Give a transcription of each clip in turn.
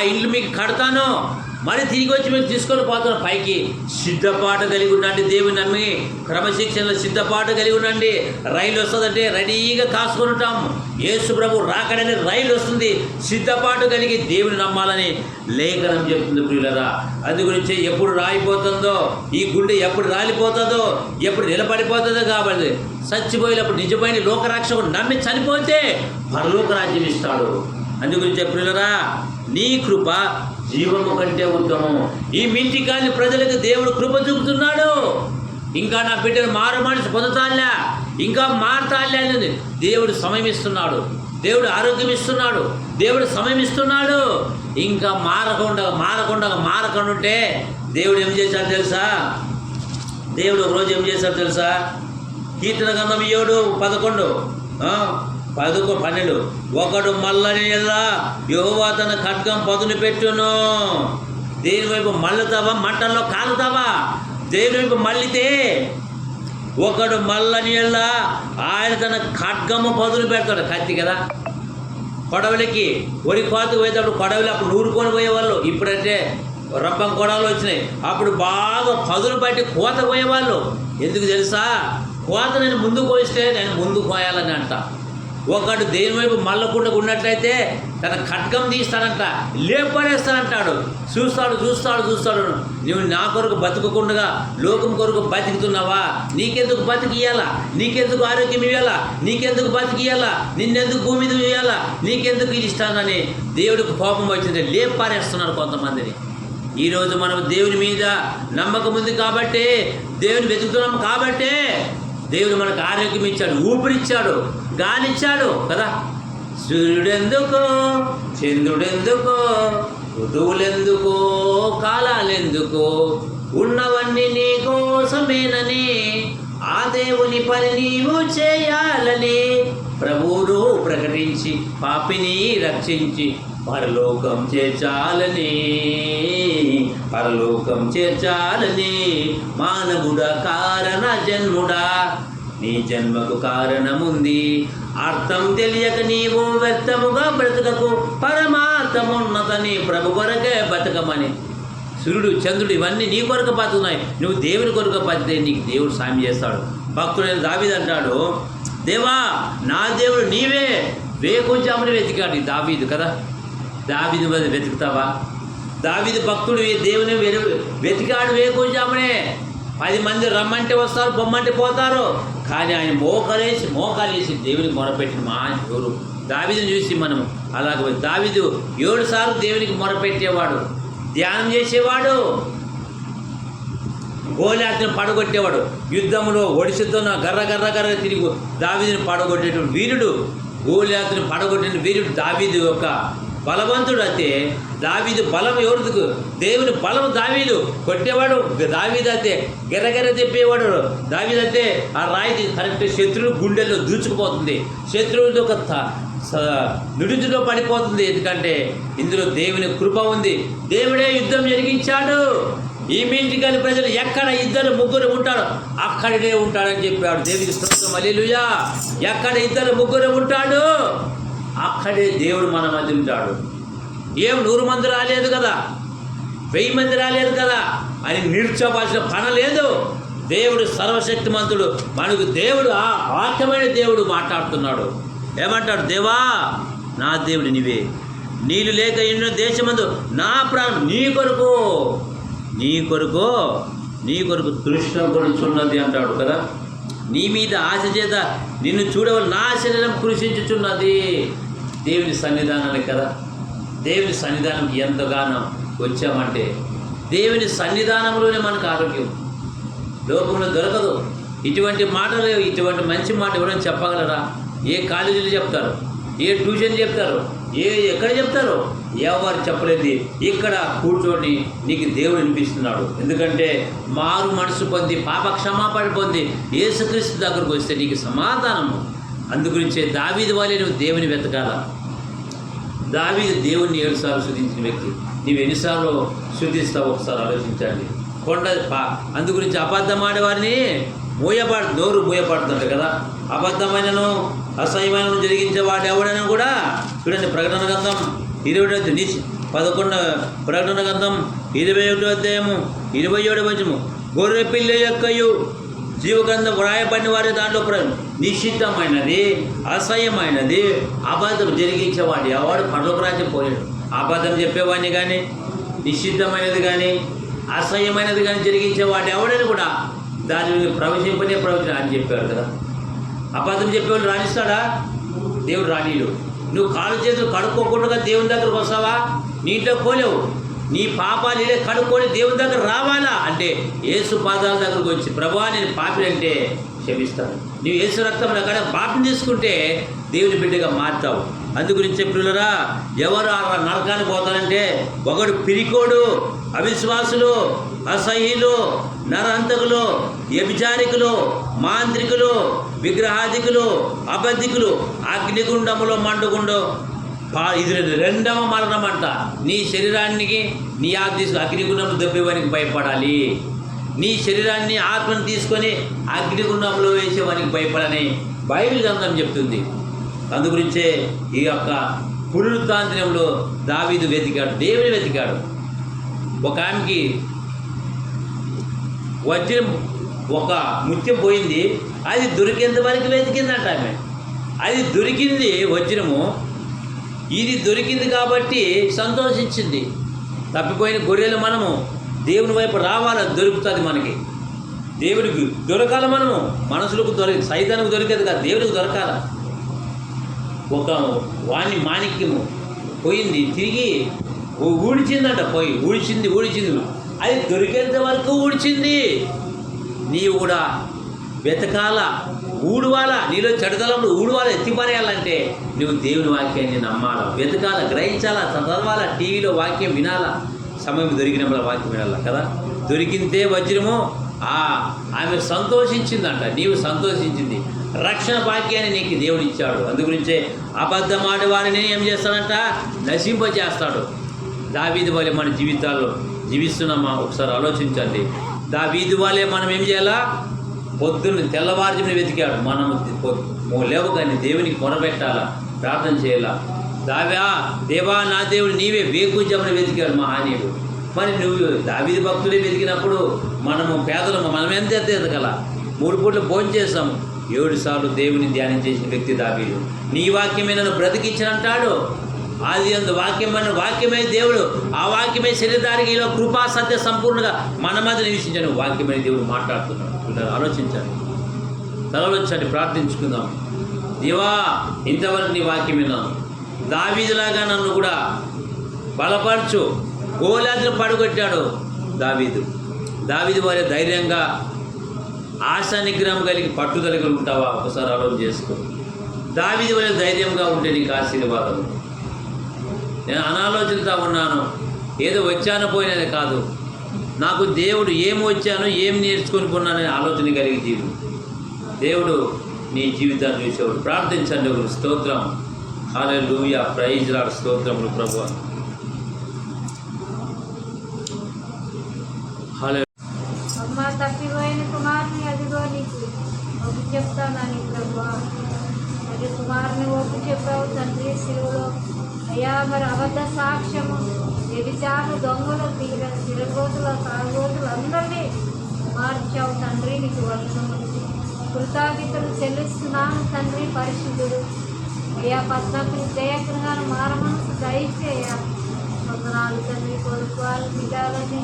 ఇల్లు మీకు కడతాను. మరి తిరిగి వచ్చి మీరు తీసుకొని పోతున్నాం పైకి. సిద్ధపాటు కలిగి ఉండండి దేవుని నమ్మి. క్రమశిక్షణలో సిద్ధపాటు కలిగి ఉండండి. రైలు వస్తుందంటే రెడీగా కాసుకొని ఉంటాం. యేసు ప్రభు రాకడని రైలు వస్తుంది. సిద్ధపాటు కలిగి దేవుని నమ్మాలని లేఖనం చెప్తుంది ప్రియులరా. అందు గురించి ఎప్పుడు రాయిపోతుందో ఈ గుండె ఎప్పుడు రాలిపోతుందో ఎప్పుడు నిలబడిపోతుందో కాబట్టి చచ్చిపోయినప్పుడు నిజమైన లోకరాక్షకుడు నమ్మి చనిపోతే పరలోక రాజ్యం ఇస్తాడు. అందు గురించి ప్రియులరా నీ కృప జీవము కంటే ఉత్తమం ఈ మింటికాని ప్రజలకు దేవుడు కృప చూపుతున్నాడు. ఇంకా నా బిడ్డను మారు మనిషి పొందుతాల్లా ఇంకా మారతాలే అని దేవుడు సమయం ఇస్తున్నాడు దేవుడు ఆరోగ్యం ఇస్తున్నాడు. దేవుడు సమయం ఇస్తున్నాడు ఇంకా మారకుండా మారకుండా మారకుండా ఉంటే దేవుడు ఏం చేశాడు తెలుసా? దేవుడు రోజు ఏం చేశాడు తెలుసా? కీర్తన గంధం ఏడు పదకొండు. పదకొ పన్నెండు. ఒకడు మల్లని ఎలా యెహోవా తన ఖడ్గం పదును పెట్టును. దేని వైపు మల్లుతావా? మంటల్లో కాలుతావా? దేని వైపు మల్లితే ఒకడు మల్లని ఎలా ఆయన తన ఖడ్గము పదును పెడతాడు. కత్తి కదా? కొడవలికి ఒరి కోత పోయేటప్పుడు కొడవలి అప్పుడు నూరుకొని పోయేవాళ్ళు. ఇప్పుడంటే రబ్బం కొడవలు వచ్చినాయి. అప్పుడు బాగా పదులు పట్టి కోత పోయేవాళ్ళు. ఎందుకు తెలుసా? కోత నేను ముందు కోయిస్తే నేను ముందు కోయాలని అంట. ఒకడు దేని వైపు మల్లకుండా ఉన్నట్లయితే తన ఖడ్గం తీస్తాడంట లేపడేస్తానంటాడు చూస్తాడు చూస్తాడు చూస్తాడు. నువ్వు నా కొరకు బతుకకుండా లోకం కొరకు బతుకుతున్నావా? నీకెందుకు బతికియాలా నీకెందుకు ఆరోగ్యం ఇవ్వాలా? నీకెందుకు బతికియాలా నిన్నెందుకు భూమి మీద ఇవ్వాలా? నీకెందుకు ఇది ఇస్తానని దేవుడికి కోపం వచ్చింది లేపారేస్తున్నారు కొంతమందిని. ఈరోజు మనం దేవుని మీద నమ్మకం ఉంది కాబట్టి దేవుని వెతుకుతున్నాం కాబట్టే దేవుడు మనకు ఆరోగ్యం ఇచ్చాడు ఊపిరిచ్చాడు. గాలిచ్చాడు కదా? సూర్యుడెందుకో చంద్రుడెందుకో ఋతువులెందుకో కాలాలెందుకో ఉన్నవన్నీ నీ కోసమేనని ఆ దేవుని పని నీవు చేయాలని ప్రభువును ప్రకటించి పాపిని రక్షించి పరలోకం చేర్చాలని పరలోకం చేర్చాలని మానవుడా కారణ జన్ముడా. నీ జన్మకు కారణముంది. అర్థం తెలియక నీవు వ్యర్థముగా బ్రతకకు పరమార్థమున్నతని ప్రభు కొరకే బతకమని. సూర్యుడు చంద్రుడు ఇవన్నీ నీ కొరకు బతుకున్నాయి నువ్వు దేవుని కొరకు బతితే నీకు దేవుడు సాయం చేస్తాడు. భక్తుడైన దావీద్ అంటాడు దేవా నా దేవుడు నీవే. వేకుంచామని వెతికాడు దావీదు కదా. దావీదు మీద వెతుకుతావా? దావీదు భక్తుడు దేవుని వెతికాడు వేకుంచామనే పది మంది రమ్మంటే వస్తారు బొమ్మంటే పోతారు. కానీ ఆయన మోకలేసి మోకాలేసి దేవునికి మొరపెట్టిన మా ఎవరు దావీదుని చూసి మనం అలాగే దావిదు ఏడు సార్లు దేవునికి మొరపెట్టేవాడు ధ్యానం చేసేవాడు గోలాతిని పడగొట్టేవాడు యుద్ధంలో ఒడిసితోన గర్ర గర్ర గర్ర తిరిగి దావిదిని పడగొట్టేటువంటి వీరుడు గోలాతిని పడగొట్టిన వీరుడు దావీదు యొక్క బలవంతుడు అయితే దావీదు బలం ఎవరిదికు? దేవుని బలం దావీదు కొట్టేవాడు దావీదు అయితే గిరగిర తిప్పేవాడు. దావీదు అయితే ఆ రాయిది కరెక్ట్ శత్రువు గుండెల్లో దూచుకుపోతుంది. శత్రువులతో ఒక త- స- పడిపోతుంది. ఎందుకంటే ఇందులో దేవుని కృప ఉంది. దేవుడే యుద్ధం జరిగించాడు. ఈ కానీ ప్రజలు ఎక్కడ ఇద్దరు ముగ్గురు ఉంటాడు అక్కడనే ఉంటాడని చెప్పాడు దేవుడికి స్తోత్రం. అలీలుయా ఎక్కడ ఇద్దరు ముగ్గురు ఉంటాడు? అక్కడే దేవుడు మన మధ్య ఉంటాడు. ఏం నూరు మంది రాలేదు కదా? వెయ్యి మంది రాలేదు కదా? అని నిల్చోవాల్సిన పని లేదు. దేవుడు సర్వశక్తిమంతుడు. మనకు దేవుడు ఆ వాక్యమైన దేవుడు మాట్లాడుతున్నాడు. ఏమంటాడు? దేవా నా దేవుడు నీవే. నీళ్ళు లేక ఎన్నో దేశమందు నా ప్రాణం నీ కొరకు. నీ కొరకు నీ కొరకు తృష్ణ కొడుచున్నది అంటాడు కదా? నీ మీద ఆశ చేత నిన్ను చూడవలసి నా శరీరం కృషించుచున్నది. దేవుని సన్నిధానానికి కదా? దేవుని సన్నిధానం ఎంతగానో వచ్చామంటే దేవుని సన్నిధానంలోనే మనకు ఆరోగ్యం. లోకంలో దొరకదు. ఇటువంటి మాటలు ఇటువంటి మంచి మాట ఎవరైనా చెప్పగలరా? ఏ కాలేజీలు చెప్తారు? ఏ ట్యూషన్ చెప్తారు? ఏ ఎక్కడ చెప్తారు? ఎవరు చెప్పలేదు. ఇక్కడ కూర్చొని నీకు దేవుడు వినిపిస్తున్నాడు. ఎందుకంటే మారు మనసు పొంది పాప క్షమాపణ పొంది యేసుక్రీస్తు దగ్గరకు వస్తే నీకు సమాధానము. అందుగురించే దావీది వాళ్ళే నువ్వు దేవుని వెతకాల? దావీది దేవుణ్ణి ఏడుసార్లు శుద్ధించిన వ్యక్తి. నీవు ఎన్నిసార్లు శుద్ధిస్తావు ఒకసారి ఆలోచించండి. కొండ పా అందు గురించి అబద్ధం ఆడేవారిని మూయబడు నోరు మూయబడుతుంది కదా. అబద్ధమైనను అసహ్యమైన జరిగించే వాడు ఎవడైనా కూడా చూడండి ప్రకటన గ్రంథం ఇరవై నీ పదకొండు ప్రకటన గ్రంథం ఇరవై ఒకటో అధ్యాయము ఇరవై ఏడు వచము గొర్రె పిల్ల యొక్కయు జీవగంధం వ్రాయబడిన వారి దాంట్లో నిషిద్ధమైనది అసహ్యమైనది అబద్ధం జరిగించేవాడు ఎవడు పనులకు రాజ్యం పోలేడు. అబద్ధం చెప్పేవాడిని కానీ నిషిద్ధమైనది కానీ అసహ్యమైనది కానీ జరిగించేవాడు ఎవడని కూడా దాని ప్రవేశింపనే ప్రవచనం అని చెప్పాడు కదా. అబద్ధం చెప్పేవాళ్ళు రాణిస్తాడా? దేవుడు రానీయుడు నువ్వు కాలు చేతులు కడుక్కోకుండా దేవుని దగ్గరకు వస్తావా? నీటిలో పోలేవు. నీ పాపాలు ఇదే కడుక్కొని దేవుని దగ్గర రావాలా? అంటే యేసు పాదాల దగ్గరకు వచ్చి ప్రభా నేను పాపినంటే క్షమిస్తాను. నువ్వు యేసు రక్తం అక్కడ పాపం తీసుకుంటే దేవుని బిడ్డగా మారుతావు. అందుగురించి పిల్లరా ఎవరు ఆ నరకానికి పోతారంటే ఒకడు పిరికోడు అవిశ్వాసులు అసహ్యులు నరహంతకులు వ్యభిచారికులు మాంత్రికులు విగ్రహాధికులు అబద్ధికులు అగ్నిగుండములో మండుగుండు ఇది రెండవ మరణం అంట. నీ శరీరానికి నీ ఆత్మ తీసుకు అగ్నిగుణం దెబ్బేవానికి భయపడాలి. నీ శరీరాన్ని ఆత్మను తీసుకొని అగ్నిగుణంలో వేసేవానికి భయపడని బైబిల్ గ్రంథం చెప్తుంది. అందుగురించే ఈ యొక్క పునరుత్థాంతరంలో దావీదు వెతికాడు దేవుని వెతికాడు. ఒక ఆమెకి వజ్రం ఒక ముత్యం పోయింది. అది దొరికేంత వరకు వెతికిందంట ఆమె. అది దొరికింది వజ్రము. ఇది దొరికింది కాబట్టి సంతోషించింది. తప్పిపోయిన గొర్రెలు మనము దేవుని వైపు రావాలి? దొరుకుతుంది మనకి. దేవుడికి దొరకాల మనము? మనసులకు దొరికి సైతానికి దొరికేది కాదు దేవుడికి దొరకాల. ఒక వాణి మాణిక్యము పోయింది తిరిగి ఊడిచిందంట పోయి. ఊడిచింది ఊడిచింది. అది దొరికేంత వరకు ఊడిచింది. నీవు కూడా వెతకాల? ఊడవాల? నీలో చెడుదలంలో ఊడవాల? ఎత్తిపారేయాలంటే నువ్వు దేవుని వాక్యాన్ని నమ్మాలా? వెతకాల? గ్రహించాలా? చదవాలా? టీవీలో వాక్యం వినాలా? సమయం దొరికినప్పుడు వాక్యం వినాలా కదా? దొరికిందే వజ్రము. ఆ ఆమె సంతోషించిందంట. నీవు సంతోషించింది. రక్షణ భాగ్యాన్ని నీకు దేవుడు ఇచ్చాడు. అందుగురించే అబద్ధమాడి వారిని ఏం చేస్తాడంట? నశింపజేస్తాడు. దావీది వలె మన జీవితాల్లో జీవిస్తున్నామా? ఒకసారి ఆలోచించండి. దావీది వలె మనం ఏం చేయాలా? పొద్దున్న తెల్లవారుజామున వెతికాడు. మనం లేవగానే దేవునికి మొరపెట్టాలా? ప్రార్థన చేయాలా? దావ్యా దేవా నా దేవుడు నీవే వేకుంచమని వెతికాడు మహానీయుడు. మరి నువ్వు దావిది భక్తుడే వెతికినప్పుడు మనము పేదలము మనం ఎంత ఎత్త ఎదగల మూడు పూట్లు భోజనం చేసాం ఏడు సార్లు దేవుని ధ్యానం చేసిన వ్యక్తి దావీడు నీ వాక్యమే నన్ను బ్రతికించినంటాడు. ఆది అందు వాక్యమైన వాక్యమే దేవుడు. ఆ వాక్యమే శరీరానికి ఇలా కృపా సత్య సంపూర్ణంగా మన మధ్య నివసించాను. వాక్యమైన దేవుడు మాట్లాడుతున్నాడు. పిల్లలు ఆలోచించాలి. తలలోచండి ప్రార్థించుకుందాం. దివా ఇంతవరకు నీ వాక్యం విన్నాను దావీదులాగా నన్ను కూడా బలపరచు. గోలాదులు పడగొట్టాడు దావీదు. దావీదు వారి ధైర్యంగా ఆశా నిగ్రహం కలిగి పట్టుదల కలిగి ఉంటావా? ఒకసారి ఆలోచన చేసుకో. దావీది వల్ల ధైర్యంగా ఉంటే నీకు ఆశీర్వాదం. నేను అనాలోచనతో ఉన్నాను. ఏదో వచ్చాను పోయినది కాదు. నాకు దేవుడు ఏం వచ్చాను ఏం నేర్చుకొని కొన్నాననే ఆలోచన కలిగి జీవు. దేవుడు నీ జీవితాన్ని చూసేవాడు. ప్రార్థించండి ఒక స్తోత్రం. హాలే లూయ ప్రైజ్ రాడు స్తోత్రములు ప్రభు వ్యభిచారు దొంగలు తీర తిరగోతుల తాగోతులు అందరినీ మార్చావు తండ్రి నీకు వందనములు కృతజ్ఞతలు చెల్లిస్తున్నాను తండ్రి పరిశుద్ధుడు. అయ్యా పద్మకులు జయకులుగాను మారమనసు దయచేయ. వందనాలు తండ్రి కొడుకోవాలి తిట్టాలని బిడ్డాలని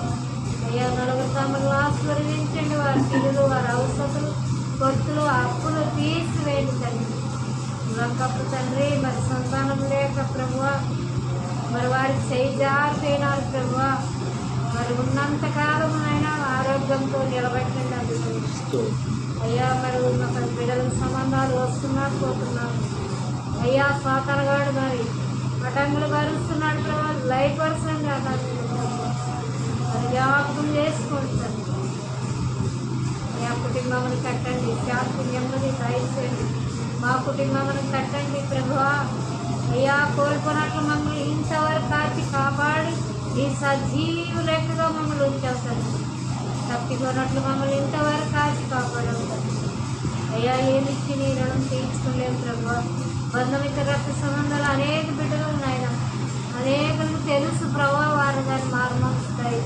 అయ్యా నలుగురు తమను ఆశీర్వదించండి వారి పిల్లలు వారి అవసరాలు కొత్తులు అప్పులు తీసివేయండి తండ్రి. లక్కప్పు తండ్రి మరి సంతానం లేక ప్రభువ మరి వారికి చేయిజారిపోయినారు ప్రభు. మరి ఉన్నంత కాలమునైనా ఆరోగ్యంతో నిలబెట్టండి అందుకు. అయ్యా మరి ఉన్న బిడ్డలకు సంబంధాలు వస్తున్నారు పోతున్నారు అయ్యా స్వాతనగాడు మరి పటంగులు భరుస్తున్నాడు ప్రభు. లైఫ్ పర్సన్ కాదు మరి జ్ఞాపకం చేసుకోండి సార్ అయ్యా కుటుంబమును కట్టండి. శాంతి నెమ్మది దయచేయండి మా కుటుంబమును కట్టండి ప్రభువా అయ్యా కోల్పోనట్లు మమ్మల్ని ఇంతవరకు కాచి కాపాడి ఈ సజీవు లెక్కగా మమ్మల్ని ఉంచావు సార్ తప్పిపోనట్లు మమ్మల్ని ఇంతవరకు కాచి కాపాడావు సార్ అయ్యా ఏమిచ్చి నీ రుణం తీర్చుకోలేము ప్రభు. బంధమిత రక్త సంబంధాలు అనేక బిడ్డలు ఉన్నాయి అనేకలు తెలుసు ప్రభా వారు దాన్ని మారమస్తాయి.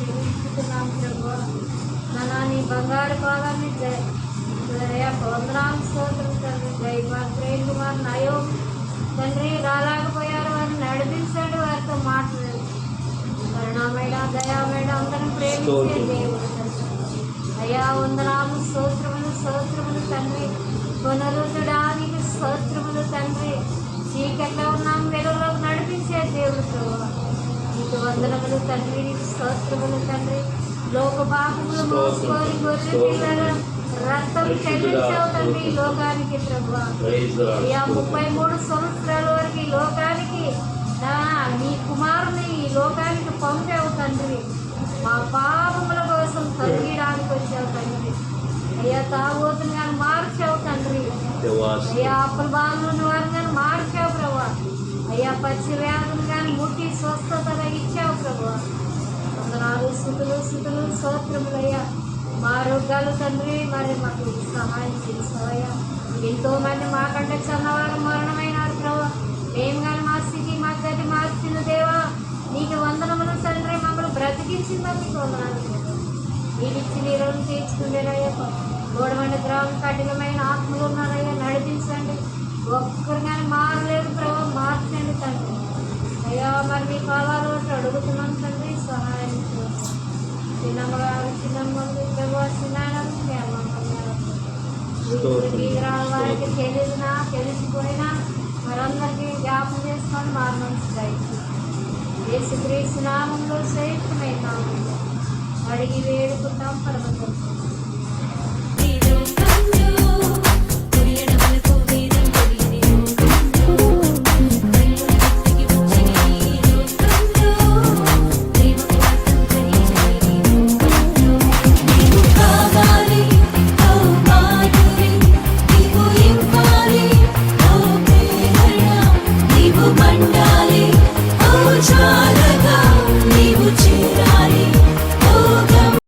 చెల్లించుతున్నాం ప్రభా. నా నీ బంగారు పాదాన్ని దయా వందనాలు స్తోత్రం తండ్రి దైవాత్రేయ కుమార్ నయో. తండ్రి రాలేకపోయారు వారిని నడిపించాడు వారితో మాట్లాడు. కరుణామేడ దయామేడ అందరం ప్రేమించే. దేవుడు. అయ్యా వందనాలు స్తోత్రములు స్తోత్రములు తండ్రి. పునరుద్ధడానికి స్తోత్రములు తండ్రి. చీకట్లో ఉన్నాం వెలుగులోకి నడిపించే దేవుడు ప్రభు. నీకు వందనములు తండ్రి. నీకు స్తోత్రములు తండ్రి. లోక పాపములు మోసుకొని గొర్రె రక్తం చెల్లించావు తండ్రి ఈ లోకానికి ప్రభు. ముప్పై మూడు సంవత్సరాల వరకు ఈ లోకానికి నా నీ కుమారుని ఈ లోకానికి పంపావు తండ్రి. మా పాపముల కోసం తొలగియడానికి వచ్చావు తండ్రి. అయ్యా తాగోతుని కానీ మార్చావు తండ్రి. అయ్యా అప్పుల బాధలను వారిని కానీ మార్చావు ప్రభా. అయ్యా పచ్చి వ్యాధులు కానీ ముట్టి స్వస్థతగా ఇచ్చావు ప్రభా. వందనాలు స్థుతులు స్థుతులు స్తోత్రములు అయ్యా. మా ఆరోగ్యాలు తండ్రి మరి మాకు సహాయం చేసావయ్యా ఎంతో మంది మాకంటే చిన్నవారు మరణమైనారు ప్రభా. మేము కానీ మా స్థితి మా గది మార్చిన దేవా. నీకు వందనములు తండ్రి మమ్మల్ని బ్రతికించిందా మీకు వందనాలు ప్రభా. నీకు ఇచ్చి నీ రోజు తీర్చుకుండేనయ్యా గోడమండ గ్రామం కఠినమైన ఆత్మలు ఉన్నారయ్యా. నడిపించండి. ఒక్కరు కానీ మారలేదు ప్రభావం మార్చండి తండ్రి. అయ్యా మరి మీ కాలాలు అడుగుతున్నాం తండ్రి. స్తోత్రం. వారికి తెలియదునా తెలిసిపోయినా మరందరికీ జ్ఞాపం చేసుకొని మారమని యేసుక్రీస్తు నామంలో శ్రేష్టమైన అడిగి వేడుకుంటాం పరమ